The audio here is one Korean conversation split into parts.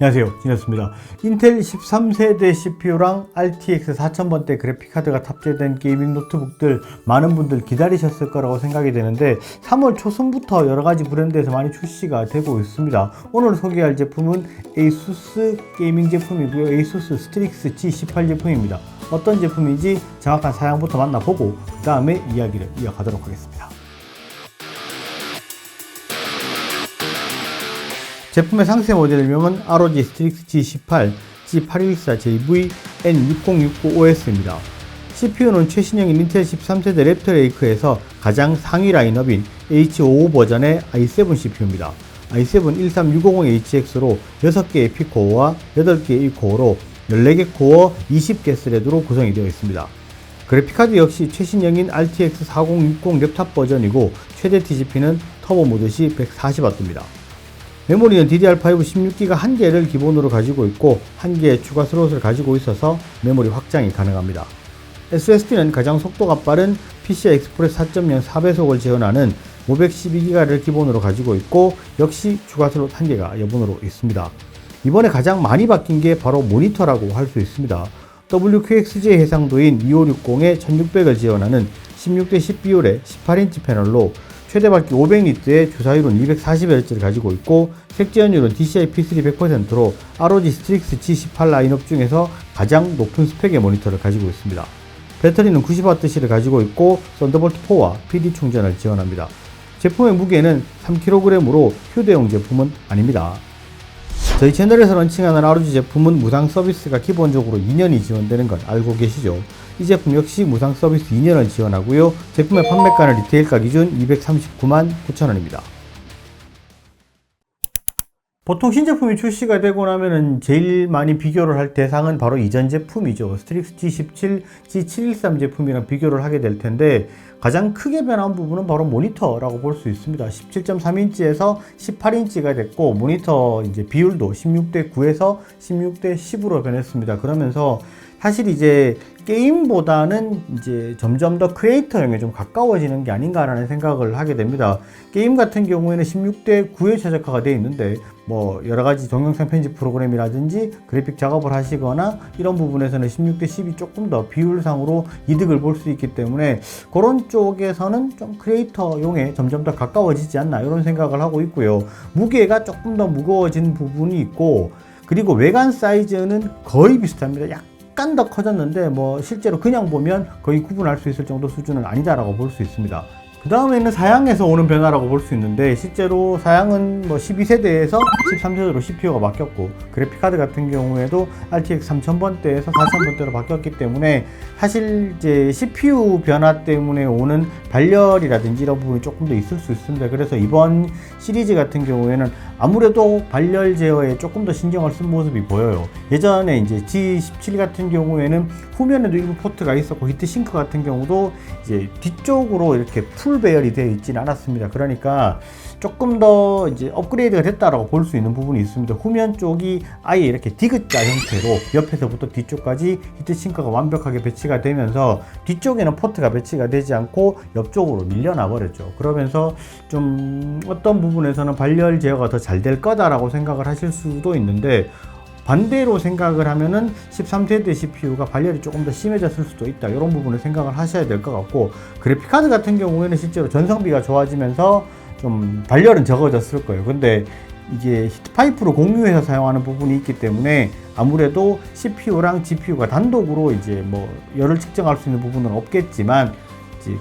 안녕하세요. 진혁습니다. 인텔 13세대 CPU랑 RTX 4000번대 그래픽카드가 탑재된 게이밍 노트북들 많은 분들 기다리셨을 거라고 생각이 되는데 3월 초순부터 여러가지 브랜드에서 많이 출시가 되고 있습니다. 오늘 소개할 제품은 ASUS 게이밍 제품이고요. ASUS 스트릭스 G18 제품입니다. 어떤 제품인지 정확한 사양부터 만나보고 그 다음에 이야기를 이어가도록 하겠습니다 제품의 상세 모델 명은 ROG 스트릭스 G18, G814JV, N6069OS입니다. CPU는 최신형인 인텔 13세대 랩터 레이크에서 가장 상위 라인업인 H55 버전의 i7 CPU입니다. i7 13650HX로 6개의 P코어와 8개의 E코어로 14개 코어 20개 스레드로 구성이 되어 있습니다. 그래픽카드 역시 최신형인 RTX 4060 랩탑 버전이고 최대 TGP는 터보 모드 시 140W입니다. 메모리는 DDR5 16기가 한 개를 기본으로 가지고 있고 한 개의 추가 슬롯을 가지고 있어서 메모리 확장이 가능합니다. SSD는 가장 속도가 빠른 PCI Express 4.0 4배속을 지원하는 512기가를 기본으로 가지고 있고 역시 추가 슬롯 한 개가 여분으로 있습니다. 이번에 가장 많이 바뀐 게 바로 모니터라고 할 수 있습니다. WQXJ 해상도인 2560에 1600을 지원하는 16대 10 비율의 18인치 패널로 최대 밝기 500니트의 주사율은 240Hz를 가지고 있고 색지연율은 DCI P3 100%로 ROG 스트릭스 G18 라인업 중에서 가장 높은 스펙의 모니터를 가지고 있습니다. 배터리는 90WC를 가지고 있고 썬더볼트 4와 PD 충전을 지원합니다. 제품의 무게는 3kg으로 휴대용 제품은 아닙니다. 저희 채널에서 런칭하는 ROG 제품은 무상 서비스가 기본적으로 2년이 지원되는 걸 알고 계시죠? 이 제품 역시 무상 서비스 2년을 지원하고요. 제품의 판매가는 리테일가 기준 239만 9천원입니다. 보통 신제품이 출시가 되고 나면은 제일 많이 비교를 할 대상은 바로 이전 제품이죠. 스트릭스 G17, G713 제품이랑 비교를 하게 될 텐데 가장 크게 변한 부분은 바로 모니터라고 볼 수 있습니다. 17.3인치에서 18인치가 됐고 모니터 이제 비율도 16대 9에서 16대 10으로 변했습니다. 그러면서 사실 이제 게임보다는 이제 점점 더 크리에이터형에 좀 가까워지는 게 아닌가라는 생각을 하게 됩니다. 게임 같은 경우에는 16대 9에 최적화가 되어 있는데 뭐 여러 가지 동영상 편집 프로그램이라든지 그래픽 작업을 하시거나 이런 부분에서는 16대 10이 조금 더 비율상으로 이득을 볼 수 있기 때문에 그런 쪽에서는 좀 크리에이터용에 점점 더 가까워지지 않나 이런 생각을 하고 있고요. 무게가 조금 더 무거워진 부분이 있고 그리고 외관 사이즈는 거의 비슷합니다. 약 약간 더 커졌는데 뭐 실제로 그냥 보면 거의 구분할 수 있을 정도 수준은 아니다라고 볼 수 있습니다. 그 다음에는 사양에서 오는 변화라고 볼 수 있는데 실제로 사양은 뭐 12세대에서 13세대로 CPU가 바뀌었고 그래픽카드 같은 경우에도 RTX 3000번대에서 4000번대로 바뀌었기 때문에 사실 이제 CPU 변화 때문에 오는 발열이라든지 이런 부분이 조금 더 있을 수 있습니다. 그래서 이번 시리즈 같은 경우에는 아무래도 발열 제어에 조금 더 신경을 쓴 모습이 보여요. 예전에 이제 G17 같은 경우에는 후면에도 일부 포트가 있었고 히트싱크 같은 경우도 이제 뒤쪽으로 이렇게 풀 배열이 되어 있지는 않았습니다. 그러니까 조금 더 이제 업그레이드가 됐다라고 볼 수 있는 부분이 있습니다. 후면 쪽이 아예 이렇게 디귿자 형태로 옆에서부터 뒤쪽까지 히트싱크가 완벽하게 배치가 되면서 뒤쪽에는 포트가 배치가 되지 않고 옆쪽으로 밀려나 버렸죠. 그러면서 좀 어떤 부분에서는 발열 제어가 더 잘 될 거다라고 생각을 하실 수도 있는데 반대로 생각을 하면은 13세대 CPU가 발열이 조금 더 심해졌을 수도 있다. 이런 부분을 생각을 하셔야 될 것 같고 그래픽카드 같은 경우에는 실제로 전성비가 좋아지면서 좀 발열은 적어졌을 거예요. 근데 이게 히트파이프로 공유해서 사용하는 부분이 있기 때문에 아무래도 CPU랑 GPU가 단독으로 이제 뭐 열을 측정할 수 있는 부분은 없겠지만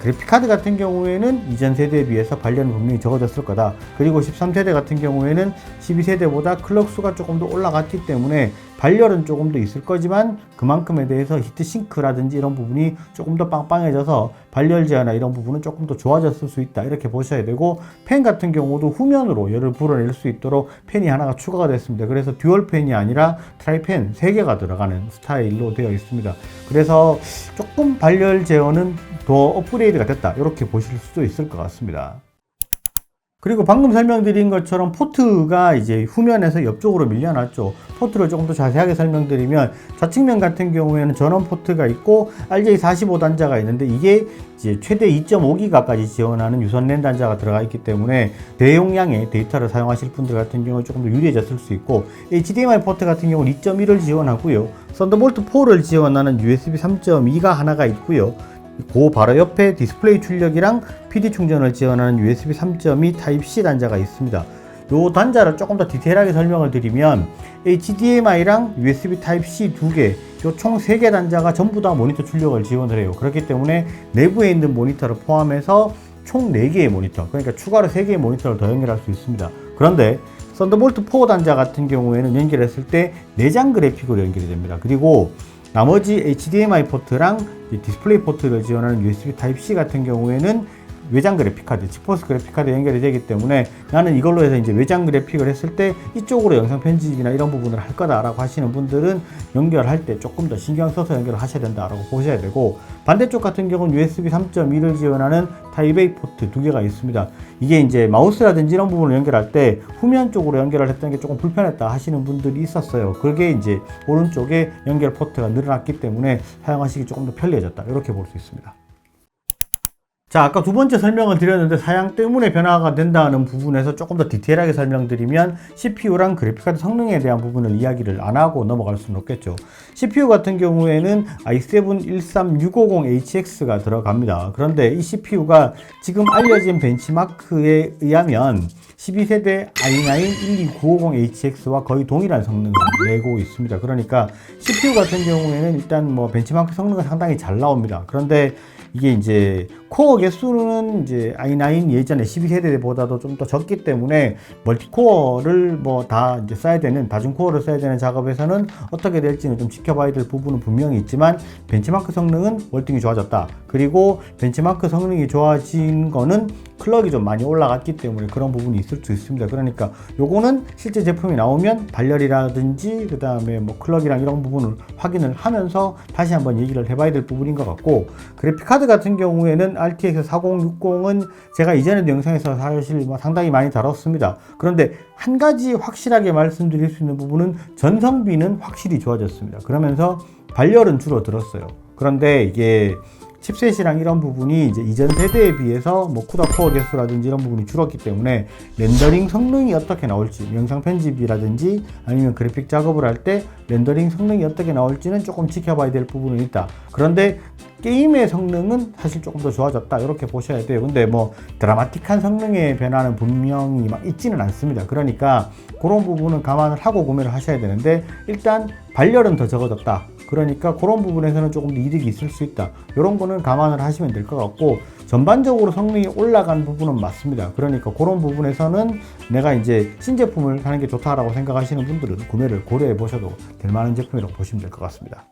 그래픽카드 같은 경우에는 이전 세대에 비해서 발열은 분명히 적어졌을 거다. 그리고 13세대 같은 경우에는 12세대보다 클럭 수가 조금 더 올라갔기 때문에 발열은 조금 더 있을 거지만 그만큼에 대해서 히트싱크라든지 이런 부분이 조금 더 빵빵해져서 발열 제어나 이런 부분은 조금 더 좋아졌을 수 있다. 이렇게 보셔야 되고 팬 같은 경우도 후면으로 열을 불어낼 수 있도록 팬이 하나가 추가가 됐습니다. 그래서 듀얼 팬이 아니라 트라이팬 3개가 들어가는 스타일로 되어 있습니다. 그래서 조금 발열 제어는 더 업그레이드가 됐다. 이렇게 보실 수도 있을 것 같습니다. 그리고 방금 설명드린 것처럼 포트가 이제 후면에서 옆쪽으로 밀려났죠. 포트를 조금 더 자세하게 설명드리면 좌측면 같은 경우에는 전원 포트가 있고 RJ45 단자가 있는데 이게 이제 최대 2.5기가까지 지원하는 유선 랜 단자가 들어가 있기 때문에 대용량의 데이터를 사용하실 분들 같은 경우는 조금 더 유리해졌을 수 있고 HDMI 포트 같은 경우는 2.1을 지원하고요. 썬더볼트 4를 지원하는 USB 3.2가 하나가 있고요. 그 바로 옆에 디스플레이 출력이랑 PD 충전을 지원하는 USB 3.2 Type-C 단자가 있습니다. 요 단자를 조금 더 디테일하게 설명을 드리면 HDMI랑 USB Type-C 두 개, 요 총 세 개 단자가 전부 다 모니터 출력을 지원을 해요. 그렇기 때문에 내부에 있는 모니터를 포함해서 총 4개의 모니터, 그러니까 추가로 3개의 모니터를 더 연결할 수 있습니다. 그런데 썬더볼트 4 단자 같은 경우에는 연결했을 때 내장 그래픽으로 연결이 됩니다. 그리고 나머지 HDMI 포트랑 디스플레이 포트를 지원하는 USB Type-C 같은 경우에는 외장 그래픽 카드, 지포스 그래픽 카드 연결이 되기 때문에 나는 이걸로 해서 이제 외장 그래픽을 했을 때 이쪽으로 영상 편집이나 이런 부분을 할 거다라고 하시는 분들은 연결할 때 조금 더 신경 써서 연결을 하셔야 된다라고 보셔야 되고 반대쪽 같은 경우는 USB 3.2를 지원하는 타입 A 포트 두 개가 있습니다. 이게 이제 마우스라든지 이런 부분을 연결할 때 후면 쪽으로 연결을 했던 게 조금 불편했다 하시는 분들이 있었어요. 그게 이제 오른쪽에 연결 포트가 늘어났기 때문에 사용하시기 조금 더 편리해졌다. 이렇게 볼 수 있습니다. 자, 아까 두 번째 설명을 드렸는데 사양 때문에 변화가 된다는 부분에서 조금 더 디테일하게 설명드리면 CPU랑 그래픽카드 성능에 대한 부분을 이야기를 안 하고 넘어갈 수는 없겠죠. CPU 같은 경우에는 i7-13650HX가 들어갑니다. 그런데 이 CPU가 지금 알려진 벤치마크에 의하면 12세대 i9 12950HX와 거의 동일한 성능을 내고 있습니다. 그러니까 CPU 같은 경우에는 일단 뭐 벤치마크 성능은 상당히 잘 나옵니다. 그런데 이게 이제 코어 개수는 이제 i9 예전에 12세대보다도 좀 더 적기 때문에 멀티코어를 뭐 다 이제 써야 되는 다중코어를 써야 되는 작업에서는 어떻게 될지는 좀 지켜봐야 될 부분은 분명히 있지만 벤치마크 성능은 월등히 좋아졌다. 그리고 벤치마크 성능이 좋아진 거는 클럭이 좀 많이 올라갔기 때문에 그런 부분이 있을 수 있습니다. 그러니까 요거는 실제 제품이 나오면 발열이라든지 그 다음에 뭐 클럭이랑 이런 부분을 확인을 하면서 다시 한번 얘기를 해봐야 될 부분인 것 같고 그래픽 카드 같은 경우에는 RTX 4060은 제가 이전에도 영상에서 사실 뭐 상당히 많이 다뤘습니다. 그런데 한 가지 확실하게 말씀드릴 수 있는 부분은 전성비는 확실히 좋아졌습니다. 그러면서 발열은 줄어들었어요. 그런데 이게 칩셋이랑 이런 부분이 이제 이전 세대에 비해서 뭐 쿠다 코어 개수라든지 이런 부분이 줄었기 때문에 렌더링 성능이 어떻게 나올지 영상 편집이라든지 아니면 그래픽 작업을 할 때 렌더링 성능이 어떻게 나올지는 조금 지켜봐야 될 부분은 있다. 그런데 게임의 성능은 사실 조금 더 좋아졌다 이렇게 보셔야 돼요. 근데 뭐 드라마틱한 성능의 변화는 분명히 막 있지는 않습니다. 그러니까 그런 부분은 감안을 하고 구매를 하셔야 되는데 일단 발열은 더 적어졌다. 그러니까 그런 부분에서는 조금 더 이득이 있을 수 있다. 이런 거는 감안을 하시면 될 것 같고 전반적으로 성능이 올라간 부분은 맞습니다. 그러니까 그런 부분에서는 내가 이제 신제품을 사는 게 좋다라고 생각하시는 분들은 구매를 고려해 보셔도 될 만한 제품이라고 보시면 될 것 같습니다.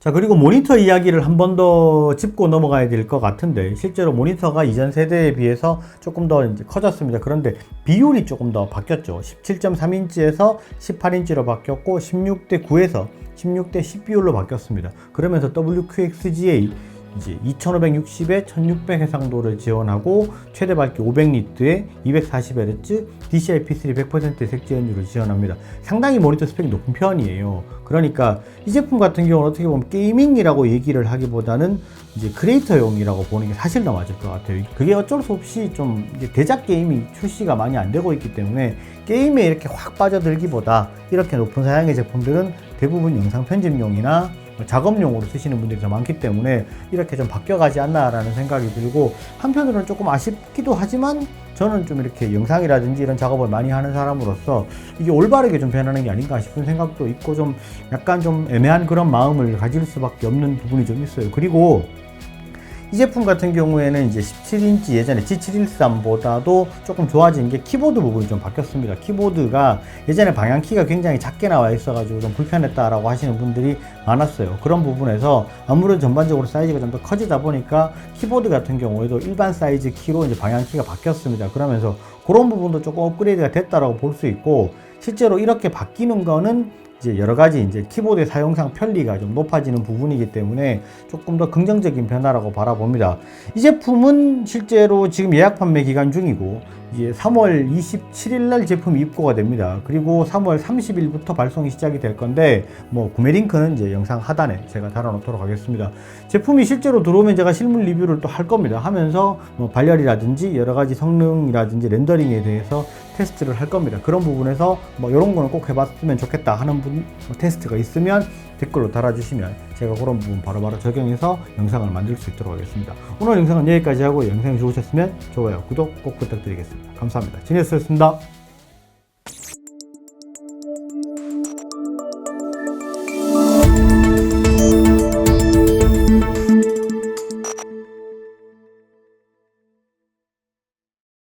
자, 그리고 모니터 이야기를 한 번 더 짚고 넘어가야 될 것 같은데, 실제로 모니터가 이전 세대에 비해서 조금 더 이제 커졌습니다. 그런데 비율이 조금 더 바뀌었죠. 17.3인치에서 18인치로 바뀌었고, 16대 9에서 16대 10 비율로 바뀌었습니다. 그러면서 WQXGA 이제 2560에 1600 해상도를 지원하고 최대 밝기 500니트에 240Hz DCI-P3 100% 색지 연율을 지원합니다. 상당히 모니터 스펙이 높은 편이에요. 그러니까 이 제품 같은 경우는 어떻게 보면 게이밍이라고 얘기를 하기보다는 이제 크리에이터용이라고 보는 게 사실 더 맞을 것 같아요. 그게 어쩔 수 없이 좀 대작 게임이 출시가 많이 안 되고 있기 때문에 게임에 이렇게 확 빠져들기보다 이렇게 높은 사양의 제품들은 대부분 영상 편집용이나 작업용으로 쓰시는 분들이 더 많기 때문에 이렇게 좀 바뀌어가지 않나라는 생각이 들고 한편으로는 조금 아쉽기도 하지만 저는 좀 이렇게 영상이라든지 이런 작업을 많이 하는 사람으로서 이게 올바르게 좀 변하는 게 아닌가 싶은 생각도 있고 좀 약간 좀 애매한 그런 마음을 가질 수밖에 없는 부분이 좀 있어요. 그리고 이 제품 같은 경우에는 이제 17인치 예전에 G713보다도 조금 좋아진 게 키보드 부분이 좀 바뀌었습니다. 키보드가 예전에 방향키가 굉장히 작게 나와 있어가지고 좀 불편했다라고 하시는 분들이 많았어요. 그런 부분에서 아무래도 전반적으로 사이즈가 좀 더 커지다 보니까 키보드 같은 경우에도 일반 사이즈 키로 이제 방향키가 바뀌었습니다. 그러면서 그런 부분도 조금 업그레이드가 됐다라고 볼 수 있고 실제로 이렇게 바뀌는 거는 이제 여러 가지 이제 키보드 사용상 편리가 좀 높아지는 부분이기 때문에 조금 더 긍정적인 변화라고 바라봅니다. 이 제품은 실제로 지금 예약 판매 기간 중이고 이제 3월 27일 날 제품이 입고가 됩니다. 그리고 3월 30일부터 발송이 시작이 될 건데 뭐 구매 링크는 이제 영상 하단에 제가 달아놓도록 하겠습니다. 제품이 실제로 들어오면 제가 실물 리뷰를 또 할 겁니다. 하면서 뭐 발열이라든지 여러 가지 성능이라든지 렌더링에 대해서 테스트를 할 겁니다. 그런 부분에서 뭐 이런 거는 꼭 해봤으면 좋겠다 하는 분 뭐 테스트가 있으면 댓글로 달아주시면 제가 그런 부분 바로 바로 적용해서 영상을 만들 수 있도록 하겠습니다. 오늘 영상은 여기까지 하고 영상이 좋으셨으면 좋아요, 구독 꼭 부탁드리겠습니다. 감사합니다. 진혜수였습니다.